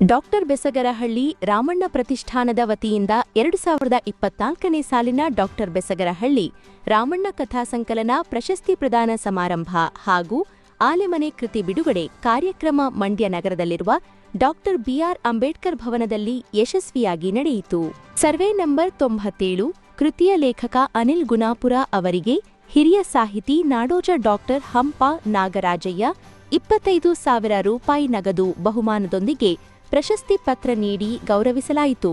Doctor Besagarahalli Ramanna ಪ್ರತಿಷ್ಠಾನದ ವತಿಯಿಂದ ಎರಡು ಸಾವಿರದ ಇಪ್ಪತ್ನಾಲ್ಕನೇ ಸಾಲಿನ ಡಾಕ್ಟರ್ ಬೆಸಗರಹಳ್ಳಿ ರಾಮಣ್ಣ ಕಥಾ ಸಂಕಲನ ಪ್ರಶಸ್ತಿ ಪ್ರದಾನ ಸಮಾರಂಭ ಹಾಗೂ ಆಲೆಮನೆ ಕೃತಿ ಬಿಡುಗಡೆ ಕಾರ್ಯಕ್ರಮ ಮಂಡ್ಯ ನಗರದಲ್ಲಿರುವ ಡಾಕ್ಟರ್ ಬಿಆರ್ ಅಂಬೇಡ್ಕರ್ ಭವನದಲ್ಲಿ ಯಶಸ್ವಿಯಾಗಿ ನಡೆಯಿತು. ಸರ್ವೆ ನಂಬರ್ ತೊಂಬತ್ತೇಳು, ಕೃತಿಯ ಲೇಖಕ ಅನಿಲ್ ಗುನಾಪುರ ಅವರಿಗೆ ಹಿರಿಯ ಸಾಹಿತಿ ನಾಡೋಜ ಡಾಕ್ಟರ್ ಹಂಪ ನಾಗರಾಜಯ್ಯ ಇಪ್ಪತ್ತೈದು ಸಾವಿರ ರೂಪಾಯಿ ನಗದು ಬಹುಮಾನದೊಂದಿಗೆ ಪ್ರಶಸ್ತಿ ಪತ್ರ ನೀಡಿ ಗೌರವಿಸಲಾಯಿತು.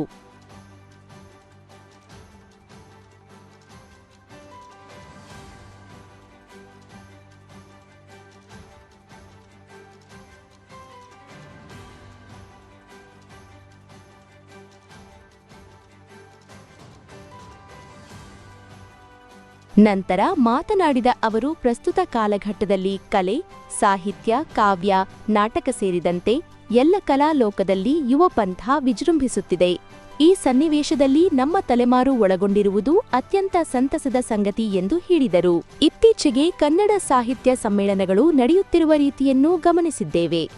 ನಂತರ ಮಾತನಾಡಿದ ಅವರು ಪ್ರಸ್ತುತ ಕಾಲಘಟ್ಟದಲ್ಲಿ ಕಲೆ ಸಾಹಿತ್ಯ ಕಾವ್ಯ ನಾಟಕ ಸೇರಿದಂತೆ ಎಲ್ಲ ಕಲಾಲೋಕದಲ್ಲಿ ಯುವ ಪಂಥ ವಿಜೃಂಭಿಸುತ್ತಿದೆ. ಈ ಸನ್ನಿವೇಶದಲ್ಲಿ ನಮ್ಮ ತಲೆಮಾರು ಒಳಗೊಂಡಿರುವುದು ಅತ್ಯಂತ ಸಂತಸದ ಸಂಗತಿ ಎಂದು ಹೇಳಿದರು. ಇತ್ತೀಚೆಗೆ ಕನ್ನಡ ಸಾಹಿತ್ಯ ಸಮ್ಮೇಳನಗಳು ನಡೆಯುತ್ತಿರುವ ರೀತಿಯನ್ನು ಗಮನಿಸಿದ್ದೇವೆ.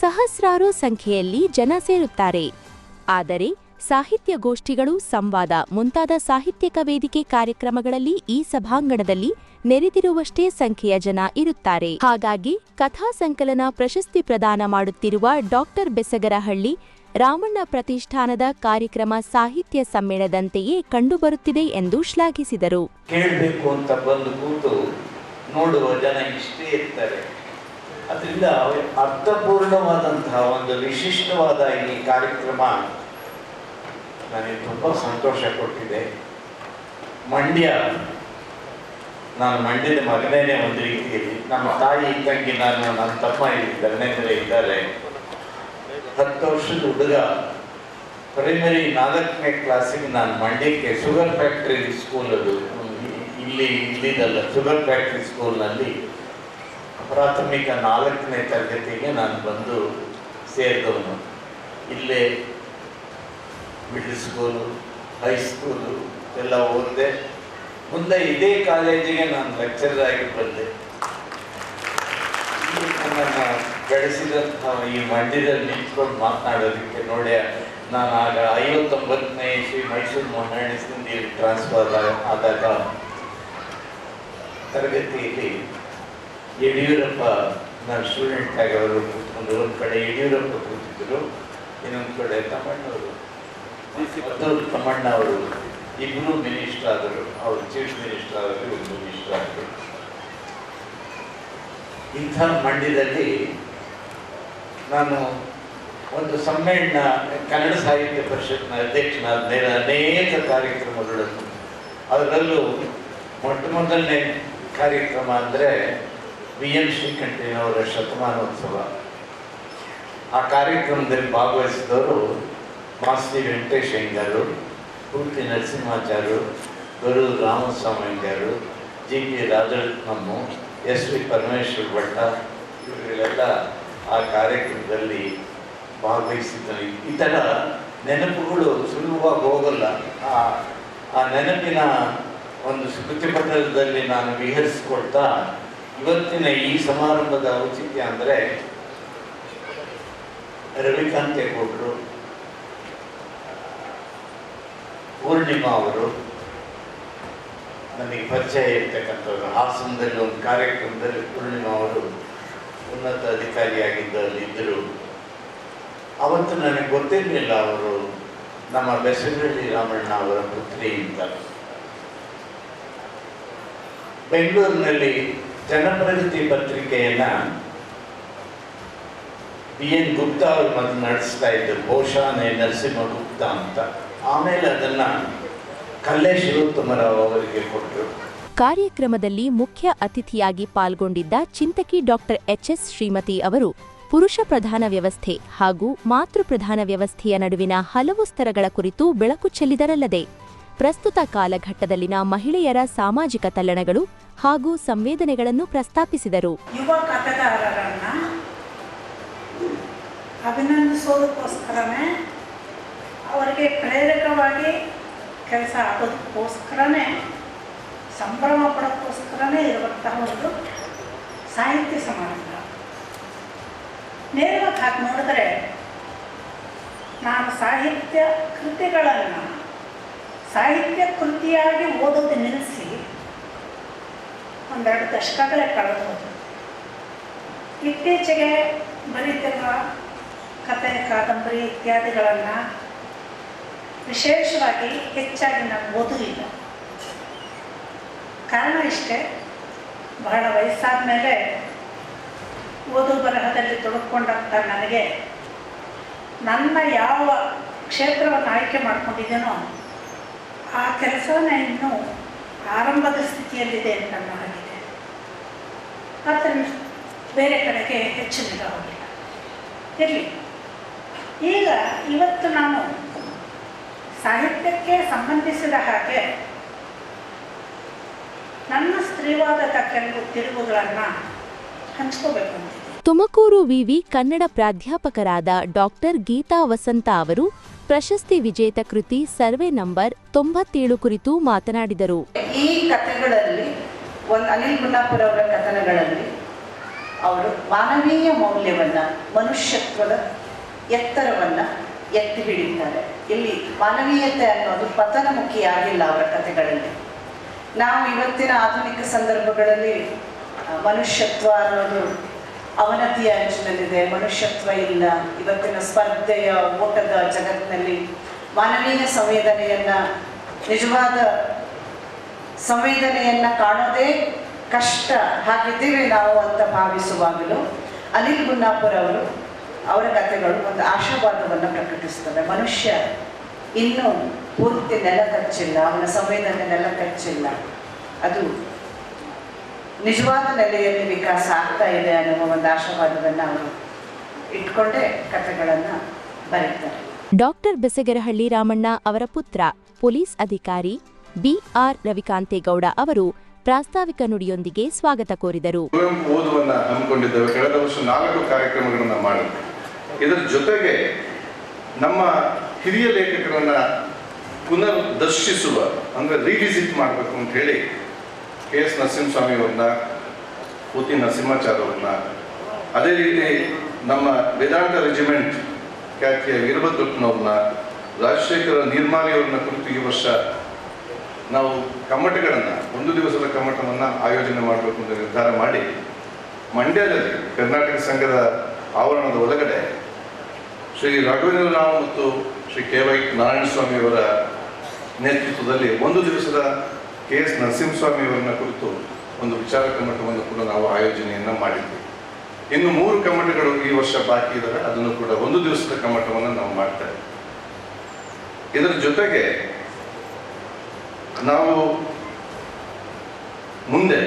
ಸಹಸ್ರಾರು ಸಂಖ್ಯೆಯಲ್ಲಿ ಜನ ಸೇರುತ್ತಾರೆ. ಆದರೆ ಸಾಹಿತ್ಯ ಗೋಷ್ಠಿಗಳು ಸಂವಾದ ಮುಂತಾದ ಸಾಹಿತ್ಯಕ ವೇದಿಕೆ ಕಾರ್ಯಕ್ರಮಗಳಲ್ಲಿ ಈ ಸಭಾಂಗಣದಲ್ಲಿ ನೆರೆದಿರುವಷ್ಟೇ ಸಂಖ್ಯೆಯ ಜನ ಇರುತ್ತಾರೆ. ಹಾಗಾಗಿ ಕಥಾ ಸಂಕಲನ ಪ್ರಶಸ್ತಿ ಪ್ರದಾನ ಮಾಡುತ್ತಿರುವ ಡಾಕ್ಟರ್ ಬೆಸಗರಹಳ್ಳಿ ರಾಮಣ್ಣ ಪ್ರತಿಷ್ಠಾನದ ಕಾರ್ಯಕ್ರಮ ಸಾಹಿತ್ಯ ಸಮ್ಮೇಳನದಂತೆಯೇ ಕಂಡುಬರುತ್ತಿದೆ ಎಂದು ಶ್ಲಾಘಿಸಿದರು. ಕೇಳಬೇಕು ಅಂತ ಬಂದು ಕೂತು ನೋಡುವ ಜನ ಇಷ್ಟೇ ಇರ್ತಾರೆ. ಅದರಿಂದ ಅರ್ಥಪೂರ್ಣವಾದಂತಹ ಒಂದು ವಿಶಿಷ್ಟವಾದ ಈ ಕಾರ್ಯಕ್ರಮ ನನಗೆ ತುಂಬ ಸಂತೋಷ ಕೊಟ್ಟಿದೆ. ಮಂಡ್ಯ, ನಾನು ಮಂಡ್ಯದ ಮಗನೇನೆ ಒಂದು ರೀತಿಯಲ್ಲಿ. ನಮ್ಮ ತಾಯಿ ಇದ್ದಂಗೆ ನಾನು ನನ್ನ ತಮ್ಮ ಇಲ್ಲಿ ಧರ್ಮೇಂದ್ರ ಇದ್ದಾರೆ. ಹತ್ತು ವರ್ಷದ ಹುಡುಗ. ಪ್ರೈಮರಿ ನಾಲ್ಕನೇ ಕ್ಲಾಸಿಗೆ ನಾನು ಮಂಡ್ಯಕ್ಕೆ ಶುಗರ್ ಫ್ಯಾಕ್ಟ್ರಿ ಸ್ಕೂಲ್ ಅದು. ಇಲ್ಲಿ ಇಲ್ಲಿದಲ್ಲ ಶುಗರ್ ಫ್ಯಾಕ್ಟ್ರಿ ಸ್ಕೂಲ್ನಲ್ಲಿ ಪ್ರಾಥಮಿಕ ನಾಲ್ಕನೇ ತರಗತಿಗೆ ನಾನು ಬಂದು ಸೇರಿದವನು. ಇಲ್ಲೇ ಮಿಡ್ಲ್ ಸ್ಕೂಲು ಹೈಸ್ಕೂಲು ಎಲ್ಲ ಓದಿದೆ ಮುಂದೆ ಇದೇ ಕಾಲೇಜಿಗೆ ನಾನು ಲೆಕ್ಚರರ್ ಆಗಿ ಬಂದೆ. ನನ್ನನ್ನು ಬೆಳೆಸಿದಂಥ ಈ ಮಂಡ್ಯದಲ್ಲಿ ನಿಂತ್ಕೊಂಡು ಮಾತನಾಡೋದಕ್ಕೆ ನೋಡಿ ನಾನು ಆಗ ಐವತ್ತೊಂಬತ್ತನೇ ಇಸ್ವಿ ಮೈಸೂರು ಮಹಾರಾಣಿಸಿಂದ ಟ್ರಾನ್ಸ್ಫರ್ ಆದಾಗ ತರಗತಿಯಲ್ಲಿ ಯಡಿಯೂರಪ್ಪ ನಾನು ಸ್ಟೂಡೆಂಟ್ ಆಗಿ ಅವರು ಕೂತ್ಕೊಂಡು, ಒಂದು ಕಡೆ ಯಡಿಯೂರಪ್ಪ ಕೂತಿದ್ದರು ಇನ್ನೊಂದು ಕಡೆ ತಮ್ಮಣ್ಣವರು. ಮತ್ತೊಂದು ತಮ್ಮಣ್ಣ ಅವರು ಇಬ್ಬರು ಮಿನಿಸ್ಟರ್ ಆದರು. ಅವರು ಚೀಫ್ ಮಿನಿಸ್ಟರ್ ಆದರು ಇಬ್ಬರು ಮಿನಿಸ್ಟರ್ ಆದರು. ಇಂಥ ಮಂಡ್ಯದಲ್ಲಿ ನಾನು ಒಂದು ಸಮ್ಮೇಳನ ಕನ್ನಡ ಸಾಹಿತ್ಯ ಪರಿಷತ್ನ ಅಧ್ಯಕ್ಷನಾದ ಮೇಲೆ ಅನೇಕ ಕಾರ್ಯಕ್ರಮಗಳನ್ನು, ಅದರಲ್ಲೂ ಮೊಟ್ಟ ಮೊದಲನೇ ಕಾರ್ಯಕ್ರಮ ಅಂದರೆ ವಿ ಎನ್ ಶ್ರೀಕಂಠಯ್ಯನವರ ಶತಮಾನೋತ್ಸವ. ಆ ಕಾರ್ಯಕ್ರಮದಲ್ಲಿ ಭಾಗವಹಿಸಿದವರು ವೆಂಕಟೇಶ್ ಅಯ್ಯಂಗಾರು ಪೂರ್ತಿ ನರಸಿಂಹಾಚಾರ್ಯರು, ಗುರು ರಾಮಸ್ವಾಮಿ ಅಯ್ಯಂಗಾರು ಜಿ ಪಿ ರಾಜರತ್ನಮ್ಮು, ಎಸ್ ವಿ ಪರಮೇಶ್ವರ್ ಭಟ್ಟ ಇವರುಗಳೆಲ್ಲ ಆ ಕಾರ್ಯಕ್ರಮದಲ್ಲಿ ಭಾಗವಹಿಸಿದ್ದಾರೆ. ಈ ಥರ ನೆನಪುಗಳು ಸುಲಭವಾಗಿ ಹೋಗಲ್ಲ. ಆ ಆ ನೆನಪಿನ ಒಂದು ಸ್ಮೃತಿಪಟಲದಲ್ಲಿ ನಾನು ವಿಹರಿಸ್ಕೊಳ್ತಾ ಇವತ್ತಿನ ಈ ಸಮಾರಂಭದ ಔಚಿತ್ಯ ಅಂದರೆ ರವಿಕಾಂತೇಗೌಡರು. ಪೂರ್ಣಿಮಾ ಅವರು ನನಗೆ ಪರಿಚಯ ಇರ್ತಕ್ಕಂಥವ್ರು. ಹಾಸನದಲ್ಲಿ ಒಂದು ಕಾರ್ಯಕ್ರಮದಲ್ಲಿ ಪೂರ್ಣಿಮಾ ಅವರು ಉನ್ನತ ಅಧಿಕಾರಿಯಾಗಿದ್ದಲ್ಲಿ ಇದ್ದರು. ಅವತ್ತು ನನಗೆ ಗೊತ್ತಿರಲಿಲ್ಲ ಅವರು ನಮ್ಮ ಬೆಸರಳ್ಳಿ ರಾಮಣ್ಣ ಅವರ ಪುತ್ರಿ ಅಂತ. ಬೆಂಗಳೂರಿನಲ್ಲಿ ಜನಪ್ರಗತಿ ಪತ್ರಿಕೆಯನ್ನ ಬಿ ಎನ್ ಗುಪ್ತಾ ಅವರು ಮೊದಲು ನಡೆಸ್ತಾ ಇದ್ದರು. ಬಹುಶಃ ನರಸಿಂಹ ಗುಪ್ತಾ ಅಂತ. ಆಮೇಲೆ ಅದನ್ನ ಕಲ್ಲೆ ಅವರಿಗೆ ಕೊಟ್ಟರು. ಕಾರ್ಯಕ್ರಮದಲ್ಲಿ ಮುಖ್ಯ ಅತಿಥಿಯಾಗಿ ಪಾಲ್ಗೊಂಡಿದ್ದ ಚಿಂತಕಿ ಡಾಕ್ಟರ್ ಎಚ್ಎಸ್ ಶ್ರೀಮತಿ ಅವರು ಪುರುಷ ಪ್ರಧಾನ ವ್ಯವಸ್ಥೆ ಹಾಗೂ ಮಾತೃ ಪ್ರಧಾನ ವ್ಯವಸ್ಥೆಯ ನಡುವಿನ ಹಲವು ಸ್ತರಗಳ ಕುರಿತು ಬೆಳಕು ಚೆಲ್ಲಿದರಲ್ಲದೆ ಪ್ರಸ್ತುತ ಕಾಲಘಟ್ಟದಲ್ಲಿನ ಮಹಿಳೆಯರ ಸಾಮಾಜಿಕ ತಲ್ಲಣಗಳು ಹಾಗೂ ಸಂವೇದನೆಗಳನ್ನು ಪ್ರಸ್ತಾಪಿಸಿದರು. ಯುವ ಕಥೆಗಾರರನ್ನ ಅಭಿನಂದಿಸೋದಕ್ಕೋಸ್ಕರನೇ ಅವರಿಗೆ ಪ್ರೇರಕವಾಗಿ ಕೆಲಸ ಆಗೋದಕ್ಕೋಸ್ಕರನೇ, ಸಂಭ್ರಮ ಪಡೋಕ್ಕೋಸ್ಕರನೇ ಇರುವಂತಹ ಒಂದು ಸಾಹಿತ್ಯ ಸಮಾರಂಭ. ನೇರವಾಗಿ ಹಾಕಿ ನೋಡಿದ್ರೆ, ನಾನು ಸಾಹಿತ್ಯ ಕೃತಿಗಳನ್ನು ಸಾಹಿತ್ಯ ಕೃತಿಯಾಗಿ ಓದೋದು ನಿಲ್ಲಿಸಿ ಒಂದೆರಡು ದಶಕಗಳೇ ಕಳೆದು ಇತ್ತೀಚೆಗೆ ಬರೀತಿರುವ ಕತೆ ಕಾದಂಬರಿ ಇತ್ಯಾದಿಗಳನ್ನು ವಿಶೇಷವಾಗಿ ಹೆಚ್ಚಾಗಿ ನಾನು ಓದುವುದಿಲ್ಲ. ಕಾರಣ ಇಷ್ಟೇ, ಬಹಳ ವಯಸ್ಸಾದ ಮೇಲೆ ಓದು ಬರಹದಲ್ಲಿ ತೊಡಕೊಂಡಂಥ ನನಗೆ ನನ್ನ ಯಾವ ಕ್ಷೇತ್ರವನ್ನು ಆಯ್ಕೆ ಮಾಡಿಕೊಂಡಿದ್ದೇನೋ ಆ ಕೆಲಸವನ್ನ ಇನ್ನೂ ಆರಂಭದ ಸ್ಥಿತಿಯಲ್ಲಿದೆ ಅಂತ ಆಗಿದೆ. ಆದರೆ ಬೇರೆ ಕಡೆಗೆ ಹೆಚ್ಚು ನಿಗಾ ಇರಲಿ. ಈಗ ಇವತ್ತು ನಾನು ಸಾಹಿತ್ಯಕ್ಕೆ ಸಂಬಂಧಿಸಿದ ಹಾಗೆ ನನ್ನ ಸ್ತ್ರೀವಾದದ ಕೆಲವು ತಿರುವುಗಳನ್ನು ಹಂಚ್ಕೋಬೇಕು ತುಮಕೂರು ವಿವಿ ಕನ್ನಡ ಪ್ರಾಧ್ಯಾಪಕರಾದ ಡಾಕ್ಟರ್ ಗೀತಾ ವಸಂತ ಅವರು ಪ್ರಶಸ್ತಿ ವಿಜೇತ ಕೃತಿ ಸರ್ವೆ ನಂಬರ್ ತೊಂಬತ್ತೇಳು ಕುರಿತು ಮಾತನಾಡಿದರು. ಈ ಕಥೆಗಳಲ್ಲಿ ಒಂದು ಅನಿಲ್ ಗುನ್ನಾಪುರ ಅವರ ಕಥನಗಳಲ್ಲಿ ಅವರು ಮಾನವೀಯ ಮೌಲ್ಯವನ್ನ ಮನುಷ್ಯತ್ವದ ಎತ್ತರವನ್ನು ಎತ್ತಿ ಹಿಡಿತಾರೆ ಇಲ್ಲಿ ಮಾನವೀಯತೆ ಅನ್ನೋದು ಪತನಮುಖಿಯಾಗಿಲ್ಲ ಅವರ ಕಥೆಗಳಲ್ಲಿ. ನಾವು ಇವತ್ತಿನ ಆಧುನಿಕ ಸಂದರ್ಭಗಳಲ್ಲಿ ಮನುಷ್ಯತ್ವ ಅನ್ನೋದು ಅವನತಿಯ ಅಂಚಿನಲ್ಲಿದೆ, ಮನುಷ್ಯತ್ವ ಇಲ್ಲ, ಇವತ್ತಿನ ಸ್ಪರ್ಧೆಯ ಓಟದ ಜಗತ್ತಿನಲ್ಲಿ ಮಾನವೀಯ ಸಂವೇದನೆಯನ್ನ, ನಿಜವಾದ ಸಂವೇದನೆಯನ್ನ ಕಾಣೋದೇ ಕಷ್ಟ. ಹಾಗಿದ್ದೀವಿ ನಾವು ಅಂತ ಭಾವಿಸುವಾಗಲೂ, ಅನಿಲ್ ಗುನ್ನಾಪುರ್ ಅವರು ಅವರ ಕಥೆಗಳು ಒಂದು ಆಶಾವಾದವನ್ನು ಪ್ರಕಟಿಸ್ತವೆ. ಮನುಷ್ಯ ಇನ್ನೂ ಪೂರ್ತಿ ನೆಲ ಕಚ್ಚಿಲ್ಲ ಅವನ ಸಂವೇದನೆ ನೆಲ ಕಚ್ಚಿಲ್ಲ. ಅದು ನಿಜವಾದ ನೆಲೆಯಲ್ಲಿ ವಿಕಾಸ ಆಗ್ತಾ ಇದೆ ಅನ್ನುವ ಒಂದು ಆಶಾವಾದವನ್ನು ಅವರು ಇಟ್ಕೊಂಡೇ ಕಥೆಗಳನ್ನು ಬರೀತಾರೆ. ಡಾಕ್ಟರ್ ಬೆಸಗರಹಳ್ಳಿ ರಾಮಣ್ಣ ಅವರ ಪುತ್ರ ಪೊಲೀಸ್ ಅಧಿಕಾರಿ ಬಿಆರ್ ರವಿಕಾಂತೇಗೌಡ ಅವರು ಪ್ರಾಸ್ತಾವಿಕ ನುಡಿಯೊಂದಿಗೆ ಸ್ವಾಗತ ಕೋರಿದರು. ಕುವೆಂಪು ಓದುವನ್ನ ಹಮ್ಮಿಕೊಂಡಿದ್ದೇವೆ. ಕಳೆದ ವರ್ಷ ನಾಲ್ಕು ಕಾರ್ಯಕ್ರಮಗಳನ್ನು ಮಾಡಿದ್ವಿ. ಇದರ ಜೊತೆಗೆ ನಮ್ಮ ಹಿರಿಯ ಲೇಖಕರನ್ನ ಪುನರ್ ದರ್ಶಿಸುವ ಅಂದ್ರೆ ರಿವಿಸಿಟ್ ಮಾಡಬೇಕು ಅಂತ ಹೇಳಿ ಕೆ ಎಸ್ ನರಸಿಂಹಸ್ವಾಮಿ ಅವ್ರನ್ನ, ಪೂತಿ ನರಸಿಂಹಾಚಾರ್ ಅದೇ ರೀತಿ ನಮ್ಮ ವೇದಾಂತ ರೆಜಿಮೆಂಟ್ ಖ್ಯಾತಿಯ ವೀರಭದ್ರಪ್ಪನವ್ರನ್ನ ರಾಜಶೇಖರ ನಿರ್ಮಾಲಿ ಅವ್ರನ್ನ ಕುರಿತು ಈ ವರ್ಷ ನಾವು ಕಮ್ಮಟಗಳನ್ನು, ಒಂದು ದಿವಸದ ಕಮ್ಮಟವನ್ನು ಆಯೋಜನೆ ಮಾಡಬೇಕು ಅಂತ ನಿರ್ಧಾರ ಮಾಡಿ, ಮಂಡ್ಯದಲ್ಲಿ ಕರ್ನಾಟಕ ಸಂಘದ ಆವರಣದ ಒಳಗಡೆ ಶ್ರೀ ರಾಘವೇಂದ್ರ ರಾವ್ ಮತ್ತು ಶ್ರೀ ಕೆ ವೈ ನಾರಾಯಣಸ್ವಾಮಿ ಅವರ ನೇತೃತ್ವದಲ್ಲಿ ಒಂದು ದಿವಸದ ಕೆ ಎಸ್ ನರಸಿಂಹಸ್ವಾಮಿಯವರನ್ನ ಕುರಿತು ಒಂದು ವಿಚಾರ ಕಮ್ಮಟವನ್ನು ಕೂಡ ನಾವು ಆಯೋಜನೆಯನ್ನು ಮಾಡಿದ್ವಿ. ಇನ್ನು ಮೂರು ಕಮ್ಮಟಗಳು ಈ ವರ್ಷ ಬಾಕಿ ಇದ್ದಾರೆ ಅದನ್ನು ಕೂಡ ಒಂದು ದಿವಸದ ಕಮ್ಮಟವನ್ನು ನಾವು ಮಾಡ್ತೇವೆ ಇದರ ಜೊತೆಗೆ ನಾವು ಮುಂದೆ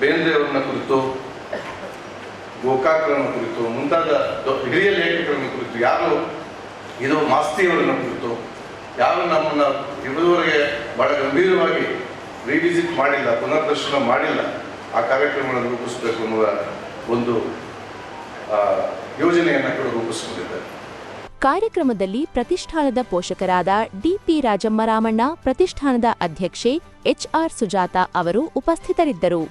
ಬೇಂದ್ರೆಯವರನ್ನ ಕುರಿತು ಗೋಕಾಕರನ್ನ ಕುರಿತು, ಮುಂತಾದ ಹಿರಿಯ ಲೇಖಕರನ್ನ ಕುರಿತು, ಯಾರು ಇದು ಮಾಸ್ತಿಯವರನ್ನು ಕುರಿತು, ಯಾರು ನಮ್ಮನ್ನು ಇದುವರೆಗೆ ಬಹಳ ಗಂಭೀರವಾಗಿ ರಿವಿಸಿಟ್ ಮಾಡಿಲ್ಲ, ಪುನರ್ದರ್ಶನ ಮಾಡಿಲ್ಲ, ಆ ಕಾರ್ಯಕ್ರಮಗಳನ್ನು ರೂಪಿಸಬೇಕು ಅನ್ನುವ ಒಂದು ಯೋಜನೆಯನ್ನು ಕೂಡ ರೂಪಿಸಿಕೊಂಡಿದ್ದಾರೆ. ಕಾರ್ಯಕ್ರಮದಲ್ಲಿ ಪ್ರತಿಷ್ಠಾನದ ಪೋಷಕರಾದ ಡಿಪಿ ರಾಜಮ್ಮ ರಾಮಣ್ಣ, ಪ್ರತಿಷ್ಠಾನದ ಅಧ್ಯಕ್ಷೆ ಎಚ್ಆರ್ ಸುಜಾತ ಅವರು ಉಪಸ್ಥಿತರಿದ್ದರು.